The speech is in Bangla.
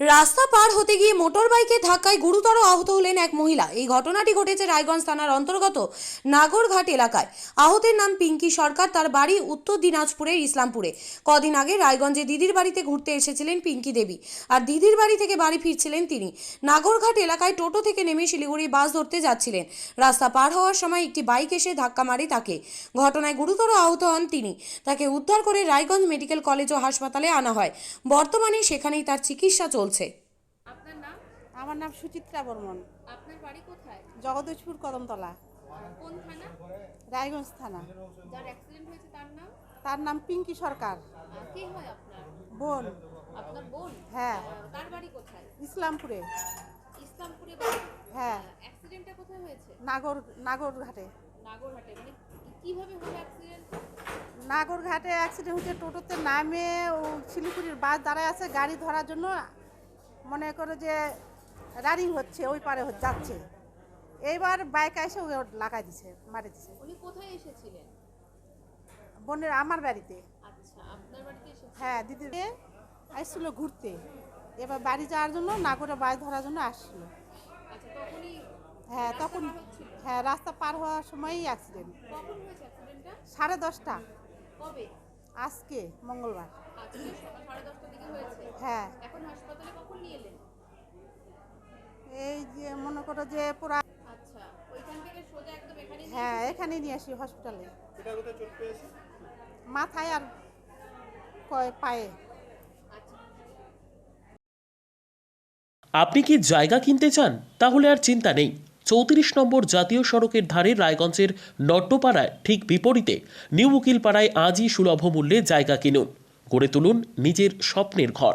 রাস্তা পার হতে গিয়ে মোটর বাইকে ধাক্কায় গুরুতর আহত হলেন এক মহিলা। এই ঘটনাটি ঘটেছে রায়গঞ্জ থানার অন্তর্গত নাগরঘাট এলাকায়। আহতের নাম পিঙ্কি সরকার, তার বাড়ি উত্তর দিনাজপুরের ইসলামপুরে। কদিন আগে রায়গঞ্জে দিদির বাড়িতে ঘুরতে এসেছিলেন পিঙ্কি দেবী আর দিদির বাড়ি থেকে বাড়ি ফিরছিলেন তিনি। নাগরঘাট এলাকায় টোটো থেকে নেমে শিলিগুড়ি বাস ধরতে যাচ্ছিলেন। রাস্তা পার হওয়ার সময় একটি বাইক এসে ধাক্কা মারে তাকে। ঘটনায় গুরুতর আহত হন তিনি। তাকে উদ্ধার করে রায়গঞ্জ মেডিকেল কলেজ ও হাসপাতালে আনা হয়। বর্তমানে সেখানেই তার চিকিৎসা চলছে। আপনার নাম? আমার নাম সুচিত্রা বর্মন। আপনার বাড়ি কোথায়? জগদীশপুর কদমতলা। কোন থানা? রায়গঞ্জ থানা। যার অ্যাক্সিডেন্ট হয়েছে তার নাম? তার নাম পিঙ্কি সরকার। কে হয় আপনার? বোন। আপনার বোন? হ্যাঁ। তার বাড়ি কোথায়? ইসলামপুরে। ইসলামপুরে হ্যাঁ। অ্যাক্সিডেন্টটা কোথায় হয়েছে? নাগর নাগরঘাটে। নাগরহাটে মানে কীভাবে হলো অ্যাক্সিডেন্ট নাগরঘাটে অ্যাক্সিডেন্ট হচ্ছে টোটোতে নামে ও শিলিগুড়ির বাস দাঁড়ায় আছে গাড়ি ধরার জন্য। মনে করো যে রানিং হচ্ছে ওই পারে যাচ্ছে। এইবার বাইক এসে ও লাগাই দিছে মারি দিছে। উনি কোথায় এসেছিলেন? বোনের আমার বাড়িতে। আচ্ছা আপনার বাড়িতে হ্যাঁ দিদি আসছিল ঘুরতে। এবার বাড়ি যাওয়ার জন্য না করে বাস ধরার জন্য আসছিল। আচ্ছা হ্যাঁ তখন হ্যাঁ রাস্তা পার হওয়ার সময়ই অ্যাক্সিডেন্ট সাড়ে দশটা। আজকে মঙ্গলবার। হ্যাঁ। এই যে মনে করো যে পুরা আচ্ছা ওইখান থেকে সোজা একদম এখানে নিয়ে হ্যাঁ এখানে নিয়ে আসি হসপিটালে মাথায় আর কয় পায়ে। আচ্ছা। আপনি কি জায়গা কিনতে চান? তাহলে আর চিন্তা নেই। চৌত্রিশ নম্বর জাতীয় সড়কের ধারে রায়গঞ্জের নট্টপাড়ায় ঠিক বিপরীতে নিউ উকিলপাড়ায় আজই সুলভ মূল্যে জায়গা কিনুন। গড়ে তুলুন নিজের স্বপ্নের ঘর।